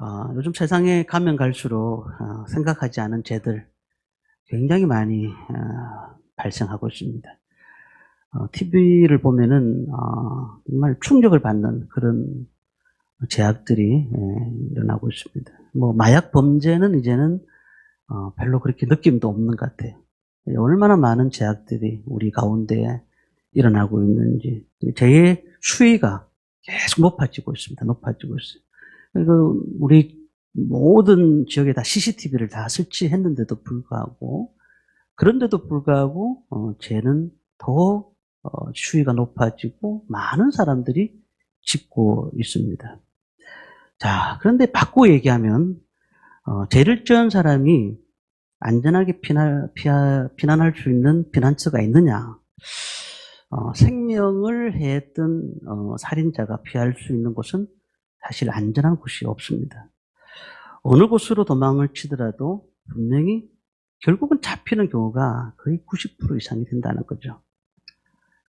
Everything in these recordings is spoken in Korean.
어, 요즘 세상에 가면 갈수록 어, 생각하지 않은 죄들 굉장히 많이 어, 발생하고 있습니다. TV를 보면은 어, 정말 충격을 받는 그런 제약들이 예, 일어나고 있습니다. 뭐 마약 범죄는 이제는 어, 별로 그렇게 느낌도 없는 것 같아요. 얼마나 많은 제약들이 우리 가운데 일어나고 있는지 죄의 수위가 계속 높아지고 있습니다. 높아지고 있어요. 그 우리 모든 지역에 다 CCTV를 다 설치했는데도 불구하고 그런데도 불구하고 어, 죄는 더 어, 수위가 높아지고 많은 사람들이 짓고 있습니다. 자, 그런데 바꾸고 얘기하면 어, 죄를 지은 사람이 안전하게 피난, 피하, 피난할 수 있는 피난처가 있느냐? 어, 생명을 해했던 어, 살인자가 피할 수 있는 곳은 사실 안전한 곳이 없습니다. 어느 곳으로 도망을 치더라도 분명히 결국은 잡히는 경우가 거의 90% 이상이 된다는 거죠.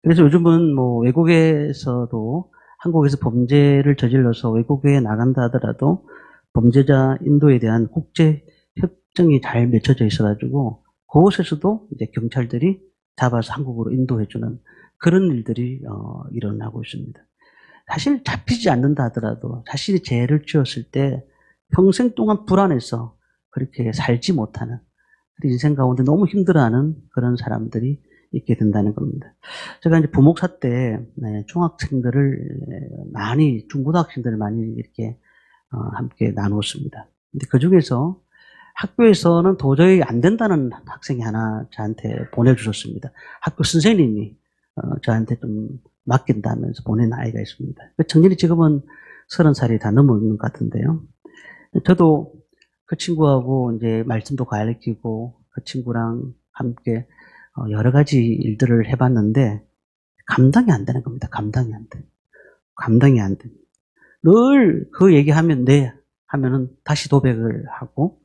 그래서 요즘은 뭐 외국에서도 한국에서 범죄를 저질러서 외국에 나간다 하더라도 범죄자 인도에 대한 국제 협정이 잘 맺혀져 있어가지고 그곳에서도 이제 경찰들이 잡아서 한국으로 인도해주는 그런 일들이 어, 일어나고 있습니다. 사실 잡히지 않는다 하더라도 자신이 죄를 지었을 때 평생 동안 불안해서 그렇게 살지 못하는 인생 가운데 너무 힘들어하는 그런 사람들이 있게 된다는 겁니다. 제가 이제 부목사 때 네, 중학생들을 많이 중고등학생들을 많이 이렇게 어, 함께 나누었습니다. 근데 그 중에서 학교에서는 도저히 안 된다는 학생이 하나 저한테 보내주셨습니다. 학교 선생님이 어, 저한테 좀 맡긴다면서 보낸 아이가 있습니다. 그 청년이 지금은 서른 살이 다 넘은 것 같은데요. 저도 그 친구하고 이제 말씀도 가르치고 그 친구랑 함께 어, 여러 가지 일들을 해봤는데 감당이 안 되는 겁니다. 감당이 안 돼. 감당이 안 돼. 늘 그 얘기하면 네 하면은 다시 도백을 하고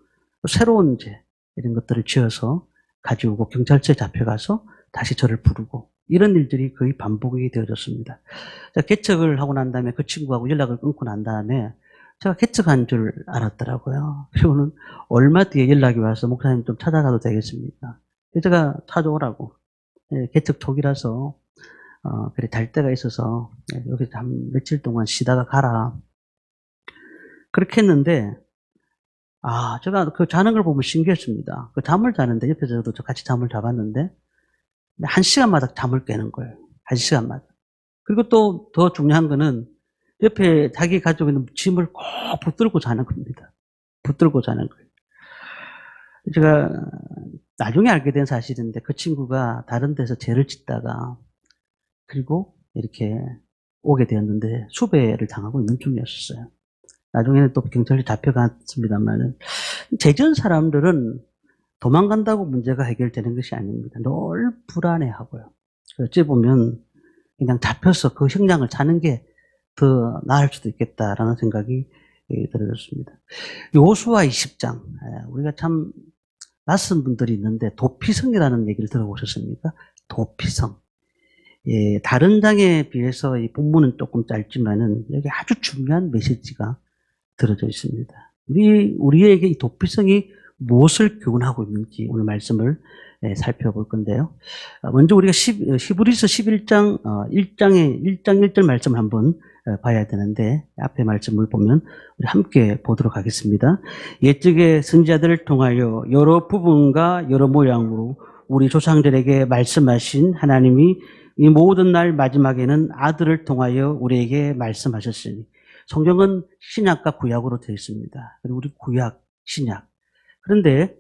새로운 죄 이런 것들을 지어서 가지고 경찰서에 잡혀가서 다시 저를 부르고 이런 일들이 거의 반복이 되어졌습니다. 자, 개척을 하고 난 다음에 그 친구하고 연락을 끊고 난 다음에 제가 개척한 줄 알았더라고요. 그리고는 얼마 뒤에 연락이 와서 목사님 좀 찾아가도 되겠습니까? 제가 찾아오라고. 예, 개척 초기라서 어, 그래 잘 때가 있어서 예, 여기 한 며칠 동안 쉬다가 가라. 그렇게 했는데 아 제가 그 자는 걸 보면 신기했습니다. 그 잠을 자는데 옆에서 저도 같이 잠을 자봤는데 한 시간마다 잠을 깨는 거예요. 한 시간마다. 그리고 또 더 중요한 거는 옆에 자기 가지고 있는 짐을 꼭 붙들고 자는 겁니다. 붙들고 자는 거예요. 제가 나중에 알게 된 사실인데 그 친구가 다른 데서 죄를 짓다가 그리고 이렇게 오게 되었는데 수배를 당하고 있는 중이었어요. 나중에는 또 경찰이 잡혀갔습니다만 재전 사람들은 도망간다고 문제가 해결되는 것이 아닙니다. 늘 불안해하고요. 어찌 보면 그냥 잡혀서 그 형량을 사는 게 더 나을 수도 있겠다라는 생각이 들어졌습니다. 요수와 20장 우리가 참 낯선 분들이 있는데 도피성이라는 얘기를 들어보셨습니까? 도피성. 예, 다른 장에 비해서 이 본문은 조금 짧지만은 여기 아주 중요한 메시지가 들어져 있습니다. 우리 우리에게 이 도피성이 무엇을 교훈하고 있는지 오늘 말씀을 예, 살펴볼 건데요. 어, 먼저 우리가 시, 히브리서 11장 어, 1장의 1장 1절 말씀을 한번 어, 봐야 되는데 앞에 말씀을 보면 우리 함께 보도록 하겠습니다. 옛적의 선지자들을 통하여 여러 부분과 여러 모양으로 우리 조상들에게 말씀하신 하나님이 이 모든 날 마지막에는 아들을 통하여 우리에게 말씀하셨으니 성경은 신약과 구약으로 되어 있습니다. 그리고 우리 구약, 신약. 그런데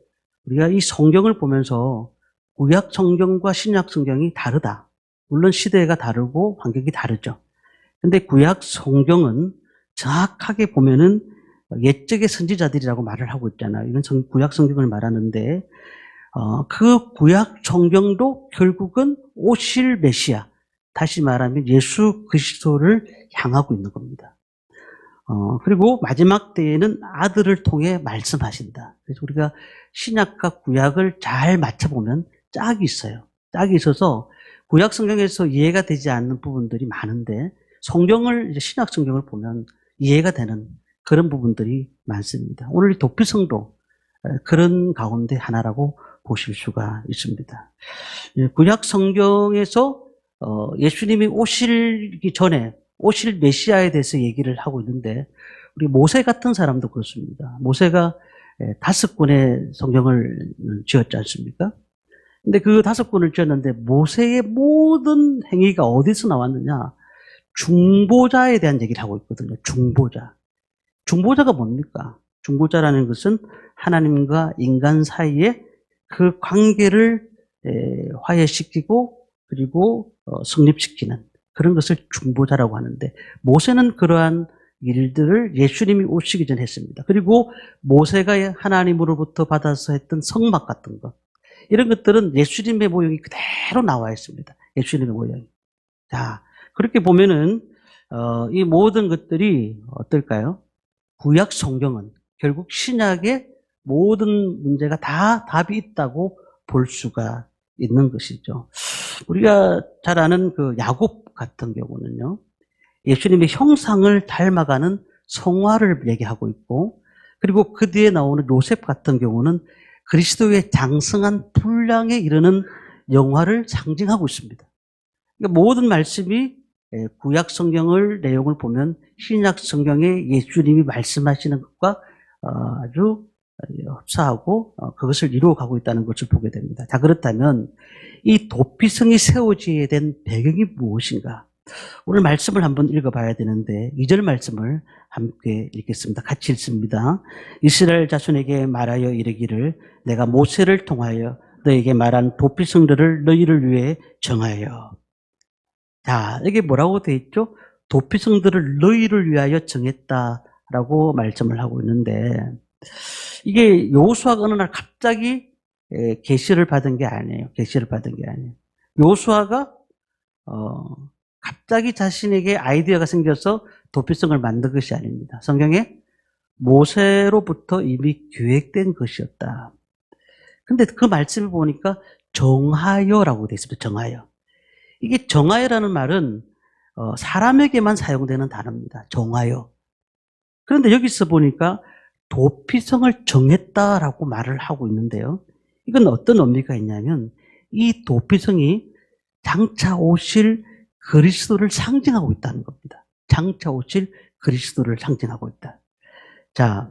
우리가 이 성경을 보면서 구약 성경과 신약 성경이 다르다. 물론 시대가 다르고 환경이 다르죠. 근데 구약 성경은 정확하게 보면은 옛적의 선지자들이라고 말을 하고 있잖아요. 이건 성, 구약 성경을 말하는데 어, 그 구약 성경도 결국은 오실 메시아, 다시 말하면 예수 그리스도를 향하고 있는 겁니다. 어, 그리고 마지막 때에는 아들을 통해 말씀하신다. 그래서 우리가 신약과 구약을 잘 맞춰보면 짝이 있어요. 짝이 있어서 구약 성경에서 이해가 되지 않는 부분들이 많은데 성경을 신약 성경을 보면 이해가 되는 그런 부분들이 많습니다. 오늘 이 도피성도 어, 그런 가운데 하나라고 보실 수가 있습니다. 예, 구약 성경에서 어, 예수님이 오시기 전에 오실 메시아에 대해서 얘기를 하고 있는데 우리 모세 같은 사람도 그렇습니다. 모세가 예, 다섯 권의 성경을 지었지 않습니까? 근데 그 다섯 권을 지었는데 모세의 모든 행위가 어디서 나왔느냐? 중보자에 대한 얘기를 하고 있거든요. 중보자. 중보자가 뭡니까? 중보자라는 것은 하나님과 인간 사이에 그 관계를 에, 화해시키고 그리고 어, 성립시키는 그런 것을 중보자라고 하는데 모세는 그러한 일들을 예수님이 오시기 전에 했습니다. 그리고 모세가 하나님으로부터 받아서 했던 성막 같은 것 이런 것들은 예수님의 모형이 그대로 나와 있습니다. 예수님의 모형이. 자 그렇게 보면은 어, 이 모든 것들이 어떨까요? 구약 성경은 결국 신약의 모든 문제가 다 답이 있다고 볼 수가 있는 것이죠. 우리가 잘 아는 그 야곱 같은 경우는요. 예수님의 형상을 닮아가는 성화를 얘기하고 있고 그리고 그 뒤에 나오는 요셉 같은 경우는 그리스도의 장성한 분량에 이르는 영화를 상징하고 있습니다. 그러니까 모든 말씀이 예, 구약 성경을 내용을 보면 신약 성경에 예수님이 말씀하시는 것과 어, 아주 흡사하고 어, 그것을 이루어가고 있다는 것을 보게 됩니다. 자 그렇다면 이 도피성이 세워지게 된 배경이 무엇인가? 오늘 말씀을 한번 읽어봐야 되는데 2절 말씀을 함께 읽겠습니다. 같이 읽습니다. 이스라엘 자손에게 말하여 이르기를 내가 모세를 통하여 너에게 말한 도피성들을 너희를 위해 정하여 자, 이게 뭐라고 돼 있죠? 도피성들을 너희를 위하여 정했다라고 말씀을 하고 있는데 이게 요수아가 어느 날 갑자기 에, 계시를 받은 게 아니에요. 계시를 받은 게 아니에요. 요수아가 어, 갑자기 자신에게 아이디어가 생겨서 도피성을 만든 것이 아닙니다. 성경에 모세로부터 이미 계획된 것이었다. 근데 그 말씀을 보니까 정하여라고 되어 있습니다. 정하여. 이게 정하여라는 말은 어, 사람에게만 사용되는 단어입니다. 정하여. 그런데 여기서 보니까 도피성을 정했다라고 말을 하고 있는데요. 이건 어떤 의미가 있냐면 이 도피성이 장차 오실 그리스도를 상징하고 있다는 겁니다. 장차 오실 그리스도를 상징하고 있다. 자,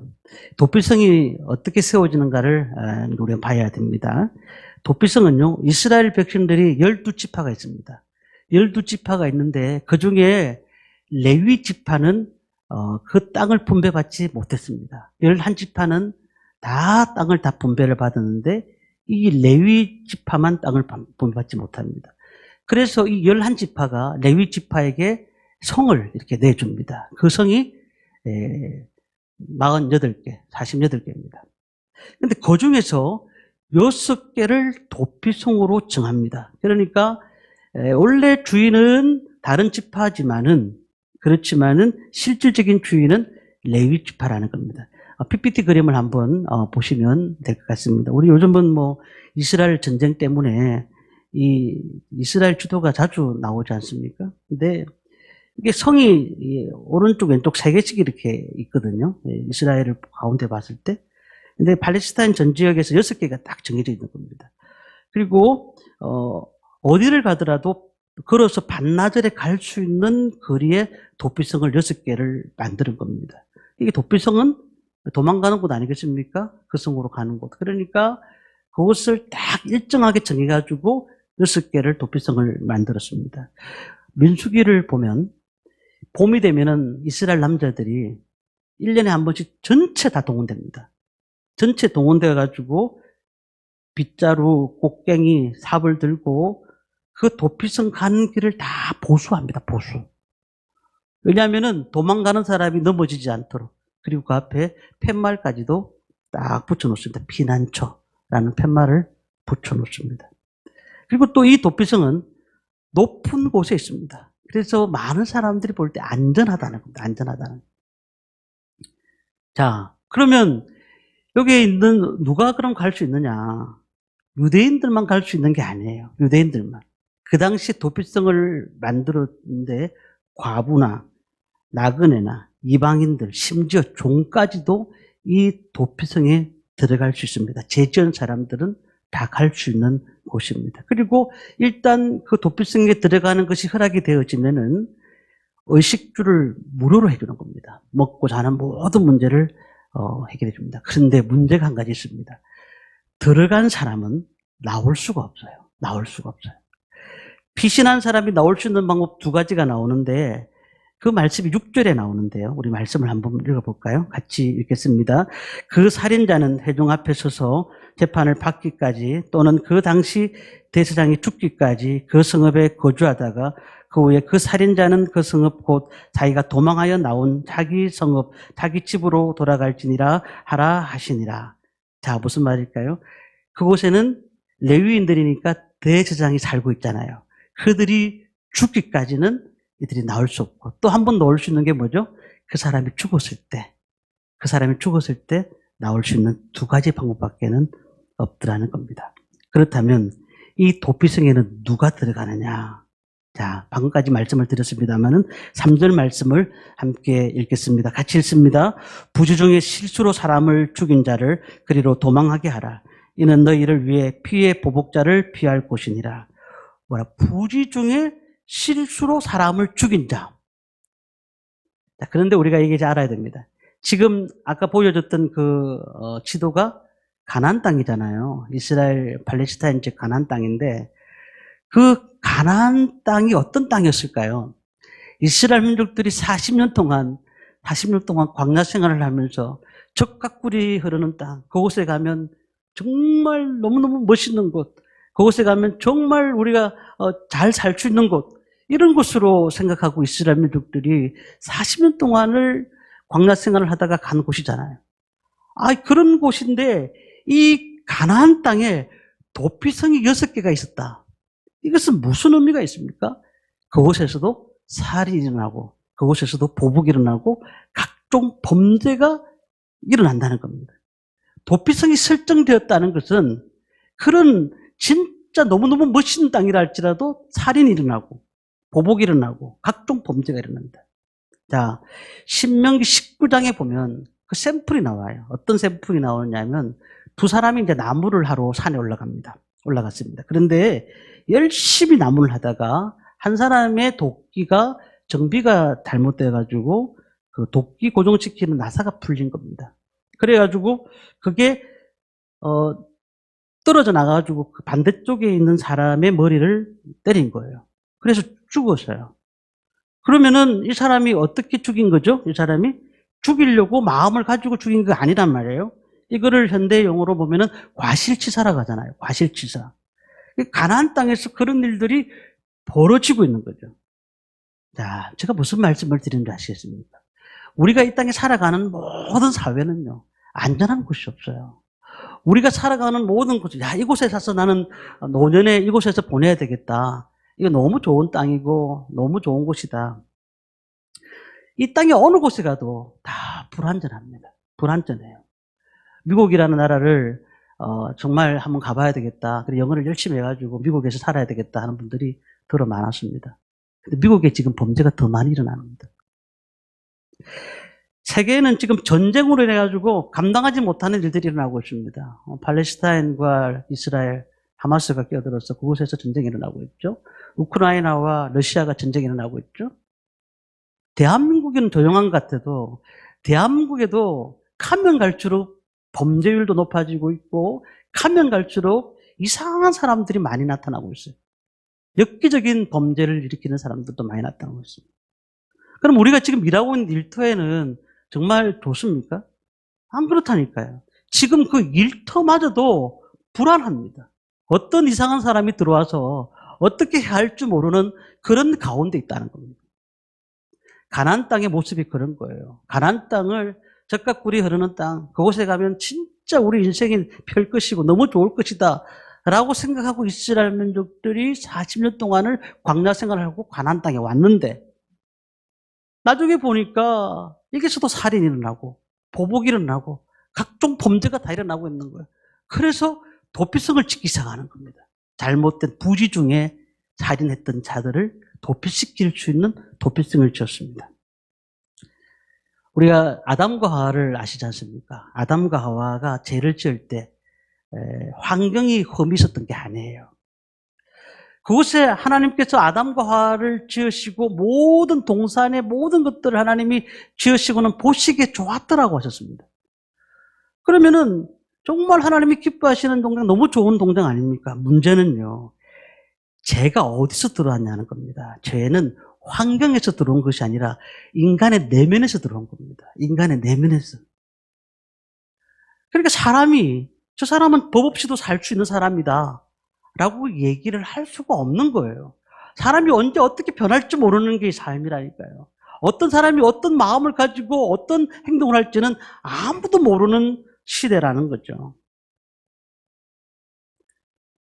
도피성이 어떻게 세워지는가를 아, 우리가 봐야 됩니다. 도피성은요, 이스라엘 백성들이 열두 지파가 있습니다. 열두 지파가 있는데 그 중에 레위 지파는 어, 그 땅을 분배받지 못했습니다. 열한 지파는 다 땅을 다 분배를 받았는데 이 레위 지파만 땅을 분배받지 못합니다. 그래서 이 열한 지파가 레위 지파에게 성을 이렇게 내줍니다. 그 성이 48개, 48개입니다. 근데 그 중에서 6개를 도피성으로 정합니다. 그러니까 원래 주인은 다른 지파지만은 그렇지만은 실질적인 주인은 레위 지파라는 겁니다. PPT 그림을 한번 어, 보시면 될 것 같습니다. 우리 요즘은 뭐 이스라엘 전쟁 때문에 이 이스라엘 주도가 자주 나오지 않습니까? 근데 이게 성이 오른쪽 왼쪽 세 개씩 이렇게 있거든요. 예, 이스라엘을 가운데 봤을 때. 근데 팔레스타인 전 지역에서 여섯 개가 딱 정해져 있는 겁니다. 그리고 어 어디를 가더라도 걸어서 반나절에 갈 수 있는 거리에 도피성을 여섯 개를 만드는 겁니다. 이게 도피성은 도망가는 곳 아니겠습니까? 그 성으로 가는 곳. 그러니까 그것을 딱 일정하게 정해가지고 여섯 개를 도피성을 만들었습니다. 민수기를 보면 봄이 되면은 이스라엘 남자들이 1년에 한 번씩 전체 다 동원됩니다. 전체 동원되어 가지고 빗자루, 곡괭이, 삽을 들고 그 도피성 가는 길을 다 보수합니다. 보수. 왜냐하면은 도망가는 사람이 넘어지지 않도록. 그리고 그 앞에 팻말까지도 딱 붙여놓습니다. 피난처라는 팻말을 붙여놓습니다. 그리고 또 이 도피성은 높은 곳에 있습니다. 그래서 많은 사람들이 볼 때 안전하다는 겁니다. 안전하다는. 자, 그러면 여기에 있는 누가 그럼 갈 수 있느냐? 유대인들만 갈 수 있는 게 아니에요. 유대인들만. 그 당시 도피성을 만들었는데 과부나 나그네나 이방인들, 심지어 종까지도 이 도피성에 들어갈 수 있습니다. 제지은 사람들은 다 갈 수 있는 곳입니다. 그리고 일단 그 도피성에 들어가는 것이 허락이 되어지면은 의식주를 무료로 해주는 겁니다. 먹고 자는 모든 문제를 어, 해결해 줍니다. 그런데 문제가 한 가지 있습니다. 들어간 사람은 나올 수가 없어요. 나올 수가 없어요. 피신한 사람이 나올 수 있는 방법 두 가지가 나오는데 그 말씀이 6절에 나오는데요. 우리 말씀을 한번 읽어볼까요? 같이 읽겠습니다. 그 살인자는 회중 앞에 서서 재판을 받기까지 또는 그 당시 대세장이 죽기까지 그 성읍에 거주하다가 그 후에 그 살인자는 그 성읍 곧 자기가 도망하여 나온 자기 성읍, 자기 집으로 돌아갈지니라 하라 하시니라. 자, 무슨 말일까요? 그곳에는 레위인들이니까 대제사장이 살고 있잖아요. 그들이 죽기까지는 이들이 나올 수 없고 또 한 번 나올 수 있는 게 뭐죠? 그 사람이 죽었을 때, 그 사람이 죽었을 때 나올 수 있는 두 가지 방법밖에는 없더라는 겁니다. 그렇다면 이 도피성에는 누가 들어가느냐? 자, 방금까지 말씀을 드렸습니다만은 3절 말씀을 함께 읽겠습니다. 같이 읽습니다. 부주 중에 실수로 사람을 죽인 자를 그리로 도망하게 하라. 이는 너희를 위해 피의 보복자를 피할 곳이니라. 뭐라 부지 중에 실수로 사람을 죽인 자. 자, 그런데 우리가 이게 알아야 됩니다. 지금 아까 보여줬던 그 어, 지도가 가나안 땅이잖아요. 이스라엘 팔레스타인 즉 가나안 땅인데 그 가나안 땅이 어떤 땅이었을까요? 이스라엘 민족들이 40년 동안 40년 동안 광야 생활을 하면서 적과 꿀이 흐르는 땅 그곳에 가면 정말 너무너무 멋있는 곳 그곳에 가면 정말 우리가 어, 잘살 수 있는 곳 이런 곳으로 생각하고 이스라엘 민족들이 40년 동안을 광야 생활을 하다가 간 곳이잖아요. 아 그런 곳인데 이 가나안 땅에 도피성이 여섯 개가 있었다. 이것은 무슨 의미가 있습니까? 그곳에서도 살이 일어나고 그곳에서도 보복이 일어나고 각종 범죄가 일어난다는 겁니다. 도피성이 설정되었다는 것은 그런 진짜 너무너무 멋진 땅이라 할지라도 살인이 일어나고 보복이 일어나고 각종 범죄가 일어난다. 자, 신명기 19장에 보면 그 샘플이 나와요. 어떤 샘플이 나오냐면 두 사람이 이제 나무를 하러 산에 올라갑니다. 올라갔습니다. 그런데 열심히 나무를 하다가 한 사람의 도끼가 정비가 잘못돼가지고 그 도끼 고정시키는 나사가 풀린 겁니다. 그래가지고 그게 어 떨어져 나가가지고 그 반대쪽에 있는 사람의 머리를 때린 거예요. 그래서 죽었어요. 그러면은 이 사람이 어떻게 죽인 거죠? 이 사람이 죽이려고 마음을 가지고 죽인 거 아니란 말이에요. 이거를 현대 용어로 보면은 과실치사라고 하잖아요. 과실치사. 가나안 땅에서 그런 일들이 벌어지고 있는 거죠. 자, 제가 무슨 말씀을 드리는지 아시겠습니까? 우리가 이 땅에 살아가는 모든 사회는요, 안전한 곳이 없어요. 우리가 살아가는 모든 곳, 야, 이곳에 사서 나는 노년에 이곳에서 보내야 되겠다. 이거 너무 좋은 땅이고, 너무 좋은 곳이다. 이 땅에 어느 곳에 가도 다 불안전합니다. 불안전해요. 미국이라는 나라를 어, 정말 한번 가봐야 되겠다. 그리고 영어를 열심히 해가지고 미국에서 살아야 되겠다 하는 분들이 더러 많았습니다. 근데 미국에 지금 범죄가 더 많이 일어납니다. 세계에는 지금 전쟁으로 인해가지고 감당하지 못하는 일들이 일어나고 있습니다. 어, 팔레스타인과 이스라엘, 하마스가 끼어들어서 그곳에서 전쟁이 일어나고 있죠. 우크라이나와 러시아가 전쟁이 일어나고 있죠. 대한민국은 조용한 것 같아도 대한민국에도 가면 갈수록 범죄율도 높아지고 있고 가면 갈수록 이상한 사람들이 많이 나타나고 있어요. 엽기적인 범죄를 일으키는 사람들도 많이 나타나고 있습니다. 그럼 우리가 지금 일하고 있는 일터에는 정말 좋습니까? 안 그렇다니까요. 지금 그 일터마저도 불안합니다. 어떤 이상한 사람이 들어와서 어떻게 해야 할지 모르는 그런 가운데 있다는 겁니다. 가난 땅의 모습이 그런 거예요. 가난 땅을 적과 꿀이 흐르는 땅, 그곳에 가면 진짜 우리 인생이 펼 것이고 너무 좋을 것이다. 라고 생각하고 이스라엘 민족들이 40년 동안을 광야 생활을 하고 가난 땅에 왔는데, 나중에 보니까 여기서도 살인이 일어나고, 보복이 일어나고, 각종 범죄가 다 일어나고 있는 거예요. 그래서 도피성을 짓기 시작하는 겁니다. 잘못된 부지 중에 살인했던 자들을 도피시킬 수 있는 도피성을 지었습니다. 우리가 아담과 하와를 아시지 않습니까? 아담과 하와가 죄를 지을 때 에, 환경이 험이 있었던 게 아니에요. 그곳에 하나님께서 아담과 하와를 지으시고 모든 동산의 모든 것들을 하나님이 지으시고는 보시기에 좋았더라고 하셨습니다. 그러면은 정말 하나님이 기뻐하시는 동장 너무 좋은 동장 아닙니까? 문제는요. 죄가 어디서 들어왔냐는 겁니다. 죄는 환경에서 들어온 것이 아니라 인간의 내면에서 들어온 겁니다. 인간의 내면에서. 그러니까 사람이 저 사람은 법 없이도 살 수 있는 사람이다. 라고 얘기를 할 수가 없는 거예요. 사람이 언제 어떻게 변할지 모르는 게 삶이라니까요. 어떤 사람이 어떤 마음을 가지고 어떤 행동을 할지는 아무도 모르는 시대라는 거죠.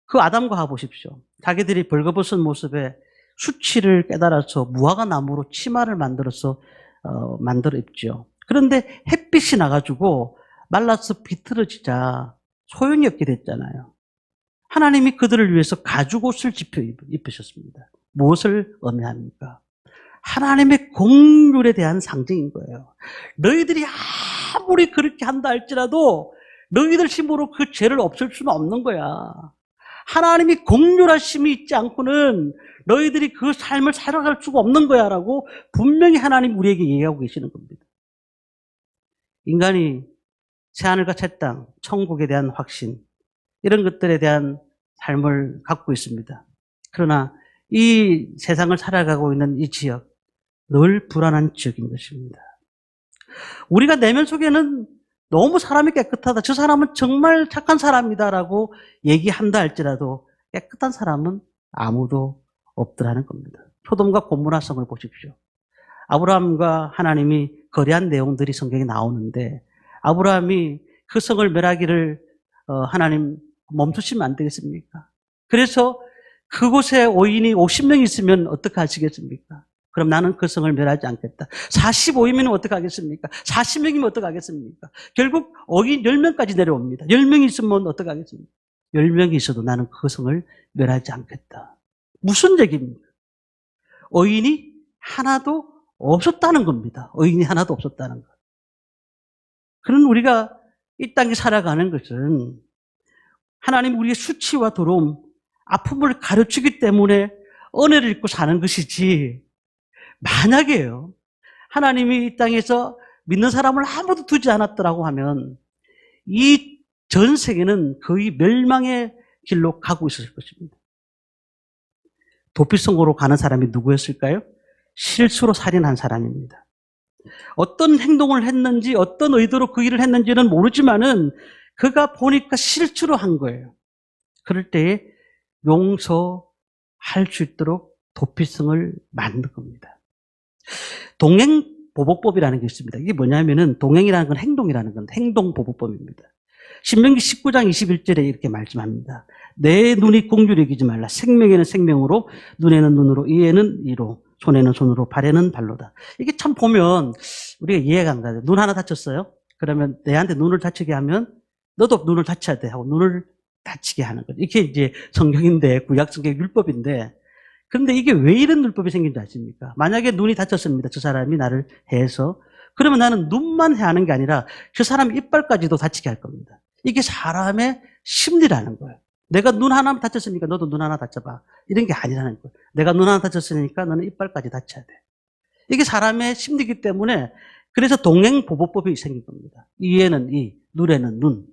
그 아담과 하와 보십시오. 자기들이 벌거벗은 모습에 수치를 깨달아서 무화과 나무로 치마를 만들어서 어, 만들어 입죠. 그런데 햇빛이 나가지고 말라서 비틀어지자 소용이 없게 됐잖아요. 하나님이 그들을 위해서 가죽 옷을 집혀 입으셨습니다. 무엇을 의미합니까? 하나님의 공률에 대한 상징인 거예요. 너희들이 아무리 그렇게 한다 할지라도 너희들 힘으로 그 죄를 없앨 수는 없는 거야. 하나님이 공률하심이 있지 않고는 너희들이 그 삶을 살아갈 수가 없는 거야 라고 분명히 하나님 우리에게 얘기하고 계시는 겁니다. 인간이 새하늘과 새 땅, 천국에 대한 확신, 이런 것들에 대한 삶을 갖고 있습니다. 그러나 이 세상을 살아가고 있는 이 지역, 늘 불안한 지역인 것입니다. 우리가 내면 속에는 너무 사람이 깨끗하다. 저 사람은 정말 착한 사람이다라고 얘기한다 할지라도 깨끗한 사람은 아무도 없더라는 겁니다. 소돔과 고모라 성을 보십시오. 아브라함과 하나님이 거래한 내용들이 성경에 나오는데 아브라함이 그 성을 멸하기를 어, 하나님 멈추시면 안 되겠습니까? 그래서 그곳에 오인이 50명 있으면 어떻게 하시겠습니까? 그럼 나는 그 성을 멸하지 않겠다. 45이면 어떻게 하겠습니까? 40명이면 어떻게 하겠습니까? 결국 어인 10명까지 내려옵니다. 10명이 있으면 어떻게 하겠습니까? 10명이 있어도 나는 그 성을 멸하지 않겠다. 무슨 얘기입니까? 어인이 하나도 없었다는 겁니다. 어인이 하나도 없었다는 것. 그런 우리가 이 땅에 살아가는 것은 하나님 우리의 수치와 더러움, 아픔을 가르치기 때문에 은혜를 입고 사는 것이지 만약에요. 하나님이 이 땅에서 믿는 사람을 아무도 두지 않았더라고 하면 이 전 세계는 거의 멸망의 길로 가고 있었을 것입니다. 도피성으로 가는 사람이 누구였을까요? 실수로 살인한 사람입니다. 어떤 행동을 했는지 어떤 의도로 그 일을 했는지는 모르지만은 그가 보니까 실수로 한 거예요. 그럴 때에 용서할 수 있도록 도피성을 만든 겁니다. 동행 보복법이라는 게 있습니다. 이게 뭐냐면은 동행이라는 건 행동이라는 건 행동 보복법입니다. 신명기 19장 21절에 이렇게 말씀합니다. 내 눈이 공주를 이기지 말라. 생명에는 생명으로, 눈에는 눈으로, 이에는 이로, 손에는 손으로, 발에는 발로다. 이게 참 보면 우리가 이해가 안 가요. 눈 하나 다쳤어요? 그러면 내한테 눈을 다치게 하면 너도 눈을 다쳐야 돼 하고 눈을 다치게 하는 거죠. 이게 이제 성경인데 구약 성경 율법인데 그런데 이게 왜 이런 율법이 생긴지 아십니까? 만약에 눈이 다쳤습니다. 저 사람이 나를 해서 그러면 나는 눈만 해하는 게 아니라 저 사람 이빨까지도 다치게 할 겁니다. 이게 사람의 심리라는 거예요. 내가 눈 하나 다쳤으니까 너도 눈 하나 다쳐봐. 이런 게 아니라는 거예요. 내가 눈 하나 다쳤으니까 너는 이빨까지 다쳐야 돼. 이게 사람의 심리이기 때문에 그래서 동행보복법이 생긴 겁니다. 이에는 이, 눈에는 눈.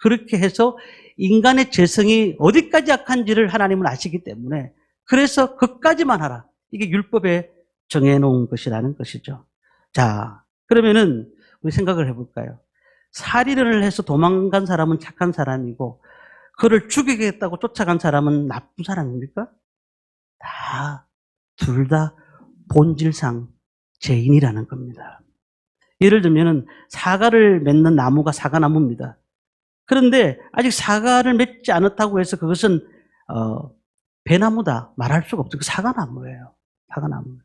그렇게 해서 인간의 재성이 어디까지 약한지를 하나님은 아시기 때문에 그래서 그까지만 하라. 이게 율법에 정해놓은 것이라는 것이죠. 자, 그러면은 우리 생각을 해볼까요? 살인을 해서 도망간 사람은 착한 사람이고 그를 죽이겠다고 쫓아간 사람은 나쁜 사람입니까? 다, 둘 다 본질상 죄인이라는 겁니다. 예를 들면은 사과를 맺는 나무가 사과나무입니다. 그런데 아직 사과를 맺지 않았다고 해서 그것은 어, 배나무다 말할 수가 없죠. 그 사과나무예요. 사과나무.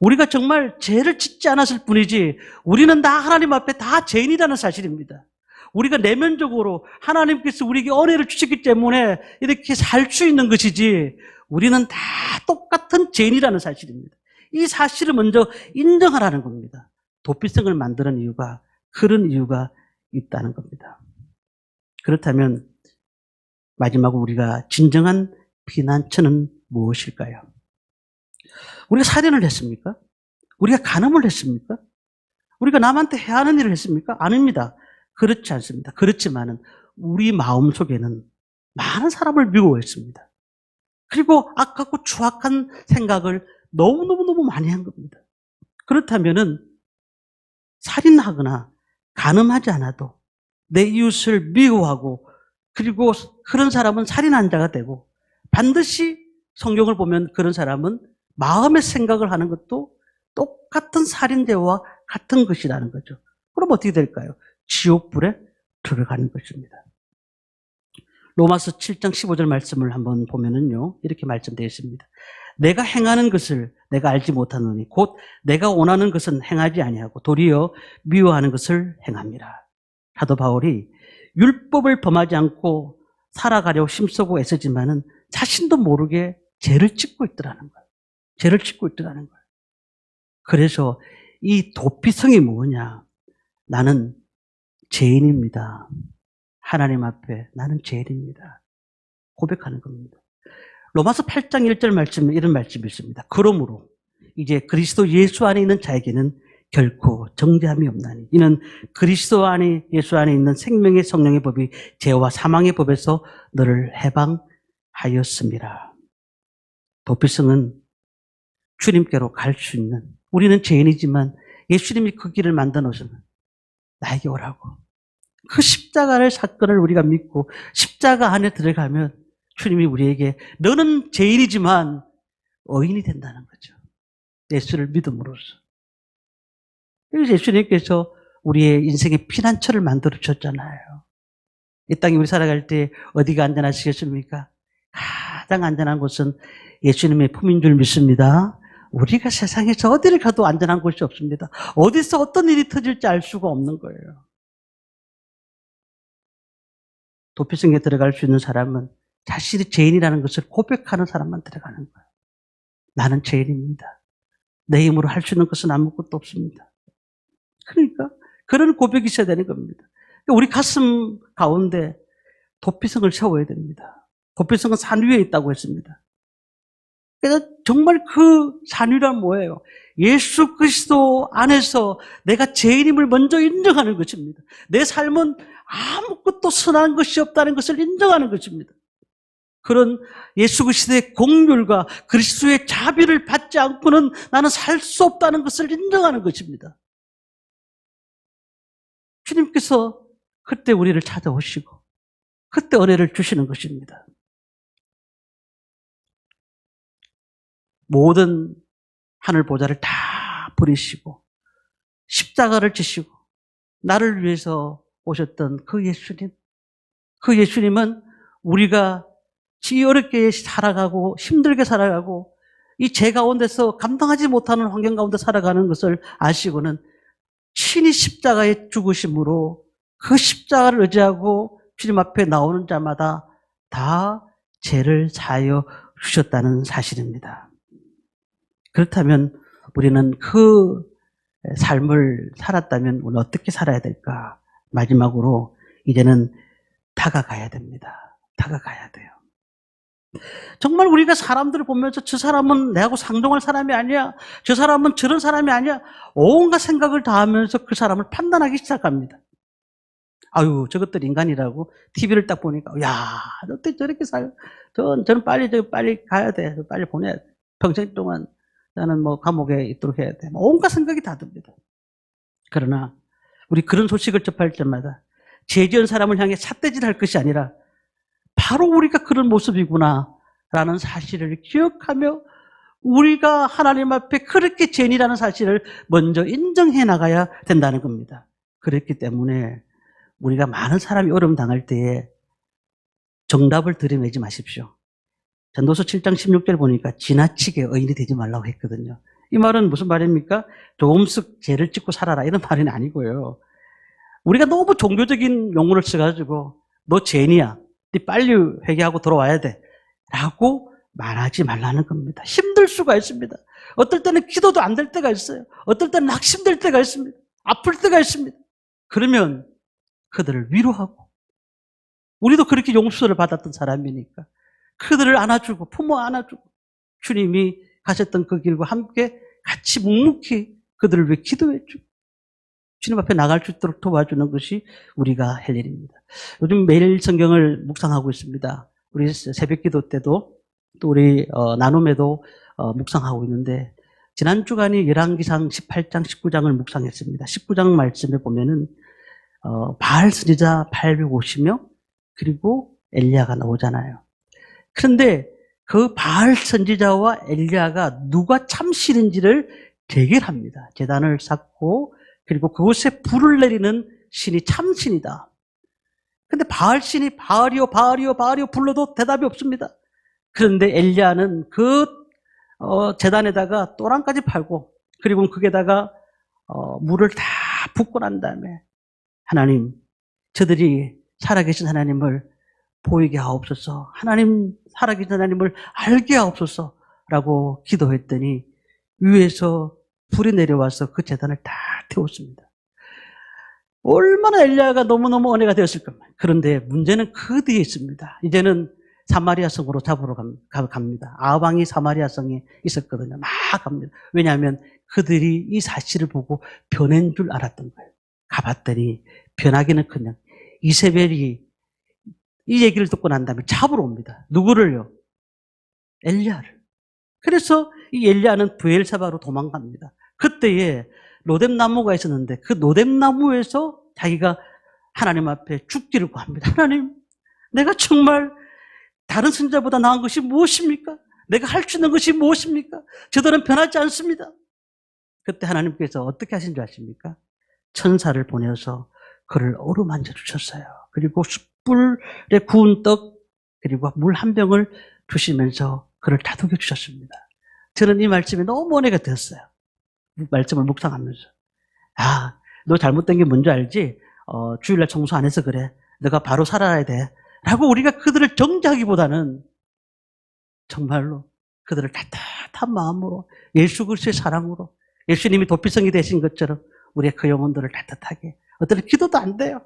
우리가 정말 죄를 짓지 않았을 뿐이지 우리는 다 하나님 앞에 다 죄인이라는 사실입니다. 우리가 내면적으로 하나님께서 우리에게 은혜를 주셨기 때문에 이렇게 살 수 있는 것이지 우리는 다 똑같은 죄인이라는 사실입니다. 이 사실을 먼저 인정하라는 겁니다. 도피성을 만드는 이유가 그런 이유가 있다는 겁니다. 그렇다면 마지막으로 우리가 진정한 피난처는 무엇일까요? 우리가 살인을 했습니까? 우리가 간음을 했습니까? 우리가 남한테 해하는 일을 했습니까? 아닙니다. 그렇지 않습니다. 그렇지만은 우리 마음 속에는 많은 사람을 미워했습니다. 그리고 아깝고 추악한 생각을 너무너무너무 많이 한 겁니다. 그렇다면은 살인하거나 간음하지 않아도 내 이웃을 미워하고 그리고 그런 사람은 살인한 자가 되고 반드시 성경을 보면 그런 사람은 마음의 생각을 하는 것도 똑같은 살인죄와 같은 것이라는 거죠. 그럼 어떻게 될까요? 지옥불에 들어가는 것입니다. 로마서 7장 15절 말씀을 한번 보면은요, 이렇게 말씀되어 있습니다. 내가 행하는 것을 내가 알지 못하노니 곧 내가 원하는 것은 행하지 아니하고 도리어 미워하는 것을 행합니다. 사도 바울이 율법을 범하지 않고 살아가려고 힘쓰고 애쓰지만은 자신도 모르게 죄를 짓고 있더라는 거예요. 죄를 짓고 있더라는 거예요. 그래서 이 도피성이 뭐냐? 나는 죄인입니다. 하나님 앞에 나는 죄인입니다. 고백하는 겁니다. 로마서 8장 1절 말씀에 이런 말씀이 있습니다. 그러므로 이제 그리스도 예수 안에 있는 자에게는 결코 정죄함이 없나니 이는 그리스도 안에 예수 안에 있는 생명의 성령의 법이 죄와 사망의 법에서 너를 해방하였습니다. 도피성은 주님께로 갈 수 있는 우리는 죄인이지만 예수님이 그 길을 만들어 놓으시면 나에게 오라고 그 십자가를 사건을 우리가 믿고 십자가 안에 들어가면 주님이 우리에게 너는 죄인이지만 의인이 된다는 거죠. 예수를 믿음으로써. 그래서 예수님께서 우리의 인생의 피난처를 만들어 주셨잖아요. 이 땅에 우리 살아갈 때 어디가 안전하시겠습니까? 가장 안전한 곳은 예수님의 품인 줄 믿습니다. 우리가 세상에서 어디를 가도 안전한 곳이 없습니다. 어디서 어떤 일이 터질지 알 수가 없는 거예요. 도피성에 들어갈 수 있는 사람은 자신이 죄인이라는 것을 고백하는 사람만 들어가는 거예요. 나는 죄인입니다. 내 힘으로 할 수 있는 것은 아무것도 없습니다. 그러니까 그런 고백이 있어야 되는 겁니다. 그러니까 우리 가슴 가운데 도피성을 세워야 됩니다. 도피성은 산 위에 있다고 했습니다. 그래서 정말 그 산 위란 뭐예요? 예수 그리스도 안에서 내가 죄인임을 먼저 인정하는 것입니다. 내 삶은 아무것도 선한 것이 없다는 것을 인정하는 것입니다. 그런 예수 그리스도의 공률과 그리스도의 자비를 받지 않고는 나는 살 수 없다는 것을 인정하는 것입니다. 주님께서 그때 우리를 찾아오시고 그때 은혜를 주시는 것입니다. 모든 하늘 보좌를 다 버리시고 십자가를 지시고 나를 위해서 오셨던 그 예수님. 그 예수님은 우리가 지 어렵게 살아가고 힘들게 살아가고 이 죄 가운데서 감당하지 못하는 환경 가운데 살아가는 것을 아시고는 친히 십자가에 죽으심으로 그 십자가를 의지하고 주님 앞에 나오는 자마다 다 죄를 사하여 주셨다는 사실입니다. 그렇다면 우리는 그 삶을 살았다면 우리는 어떻게 살아야 될까? 마지막으로 이제는 다가가야 됩니다. 다가가야 돼요. 정말 우리가 사람들을 보면서 저 사람은 내하고 상종할 사람이 아니야. 저 사람은 저런 사람이 아니야. 온갖 생각을 다 하면서 그 사람을 판단하기 시작합니다. 아유, 저것들 인간이라고 TV를 딱 보니까, 야, 어떻게 저렇게 살, 저, 저는 빨리, 저, 빨리 가야 돼. 빨리 보내야 돼. 평생 동안 나는 뭐 감옥에 있도록 해야 돼. 뭐 온갖 생각이 다 듭니다. 그러나, 우리 그런 소식을 접할 때마다 죄 지은 사람을 향해 삿대질 할 것이 아니라 바로 우리가 그런 모습이구나 라는 사실을 기억하며 우리가 하나님 앞에 그렇게 죄인이라는 사실을 먼저 인정해 나가야 된다는 겁니다. 그렇기 때문에 우리가 많은 사람이 어려움 당할 때에 정답을 들이매지 마십시오. 전도서 7장 16절 보니까 지나치게 의인이 되지 말라고 했거든요. 이 말은 무슨 말입니까? 조금씩 죄를 짓고 살아라 이런 말은 아니고요. 우리가 너무 종교적인 용어를 써가지고 너 죄인이야. 네 빨리 회개하고 돌아와야 돼. 라고 말하지 말라는 겁니다. 힘들 수가 있습니다. 어떨 때는 기도도 안 될 때가 있어요. 어떨 때는 낙심될 때가 있습니다. 아플 때가 있습니다. 그러면 그들을 위로하고 우리도 그렇게 용서를 받았던 사람이니까 그들을 안아주고 품어 안아주고 주님이 가셨던 그 길과 함께 같이 묵묵히 그들을 위해 기도해주고 주님 앞에 나갈 수 있도록 도와주는 것이 우리가 할 일입니다. 요즘 매일 성경을 묵상하고 있습니다. 우리 새벽 기도 때도 또 우리 어, 나눔에도 어, 묵상하고 있는데 지난 주간이 열왕기상 18장, 19장을 묵상했습니다. 19장 말씀에 보면은 어, 바알 선지자 850명 그리고 엘리야가 나오잖아요. 그런데 그 바알 선지자와 엘리야가 누가 참신인지를 대결합니다. 재단을 쌓고 그리고 그곳에 불을 내리는 신이 참신이다. 근데 바알 신이 바알이요 바알이요 바알이요 불러도 대답이 없습니다. 그런데 엘리야는 그 어, 재단에다가 또랑까지 팔고 그리고 거기에다가 어, 물을 다 붓고 난 다음에 하나님 저들이 살아계신 하나님을 보이게 하옵소서 하나님 살아계신 하나님을 알게 하옵소서 라고 기도했더니 위에서 불이 내려와서 그 재단을 다 태웠습니다. 얼마나 엘리야가 너무너무 은혜가 되었을 겁니다. 그런데 문제는 그 뒤에 있습니다. 이제는 사마리아 성으로 잡으러 갑니다. 아방이 사마리아 성에 있었거든요. 막 갑니다. 왜냐하면 그들이 이 사실을 보고 변한 줄 알았던 거예요. 가봤더니 변하기는 그냥 이세벨이 이 얘기를 듣고 난 다음에 잡으러 옵니다. 누구를요? 엘리야를. 그래서 이 엘리야는 부엘사바로 도망갑니다. 그때에 로뎀나무가 있었는데 그 로뎀나무에서 자기가 하나님 앞에 죽기를 구합니다. 하나님, 내가 정말 다른 선자보다 나은 것이 무엇입니까? 내가 할 수 있는 것이 무엇입니까? 저들은 변하지 않습니다. 그때 하나님께서 어떻게 하신 줄 아십니까? 천사를 보내서 그를 어루만져 주셨어요. 그리고 숯불에 구운 떡, 그리고 물 한 병을 주시면서 그를 다독여 주셨습니다. 저는 이 말씀이 너무 은혜가 되었어요. 말씀을 묵상하면서. 아, 너 잘못된 게 뭔지 알지? 어, 주일날 청소 안 해서 그래. 너가 바로 살아야 돼. 라고 우리가 그들을 정죄하기보다는 정말로 그들을 따뜻한 마음으로 예수 그리스도의 사랑으로 예수님이 도피성이 되신 것처럼 우리의 그 영혼들을 따뜻하게 때 기도도 안 돼요.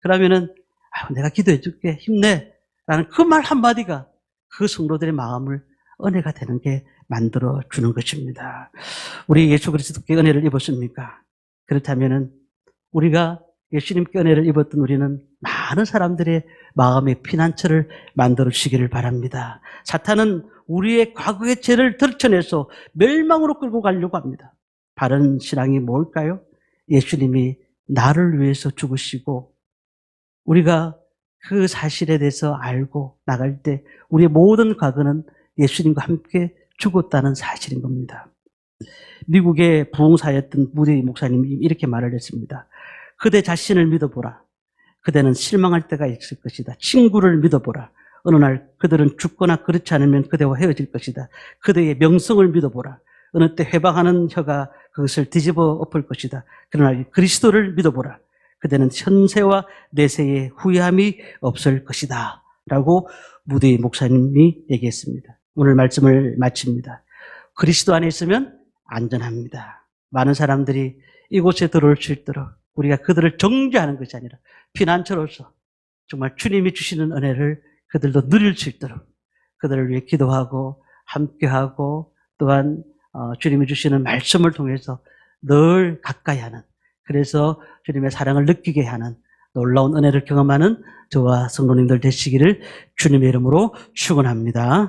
그러면은 아, 내가 기도해 줄게 힘내 라는 그 말 한마디가 그 성도들의 마음을 은혜가 되는 게 만들어 주는 것입니다. 우리 예수 그리스도께 은혜를 입었습니까? 그렇다면은 우리가 예수님께 은혜를 입었던 우리는 많은 사람들의 마음의 피난처를 만들어 주시기를 바랍니다. 사탄은 우리의 과거의 죄를 들춰내서 멸망으로 끌고 가려고 합니다. 바른 신앙이 뭘까요? 예수님이 나를 위해서 죽으시고 우리가 그 사실에 대해서 알고 나갈 때 우리의 모든 과거는 예수님과 함께 죽었다는 사실인 겁니다. 미국의 부흥사였던 무디 목사님이 이렇게 말을 했습니다. 그대 자신을 믿어보라. 그대는 실망할 때가 있을 것이다. 친구를 믿어보라. 어느 날 그들은 죽거나 그렇지 않으면 그대와 헤어질 것이다. 그대의 명성을 믿어보라. 어느 때 회방하는 혀가 그것을 뒤집어 엎을 것이다. 그러나 그리스도를 믿어보라. 그대는 현세와 내세에 후회함이 없을 것이다. 라고 무디 목사님이 얘기했습니다. 오늘 말씀을 마칩니다. 그리스도 안에 있으면 안전합니다. 많은 사람들이 이곳에 들어올 수 있도록 우리가 그들을 정죄하는 것이 아니라 피난처로서 정말 주님이 주시는 은혜를 그들도 누릴 수 있도록 그들을 위해 기도하고 함께하고 또한 어, 주님이 주시는 말씀을 통해서 늘 가까이 하는 그래서 주님의 사랑을 느끼게 하는 놀라운 은혜를 경험하는 저와 성도님들 되시기를 주님의 이름으로 축원합니다.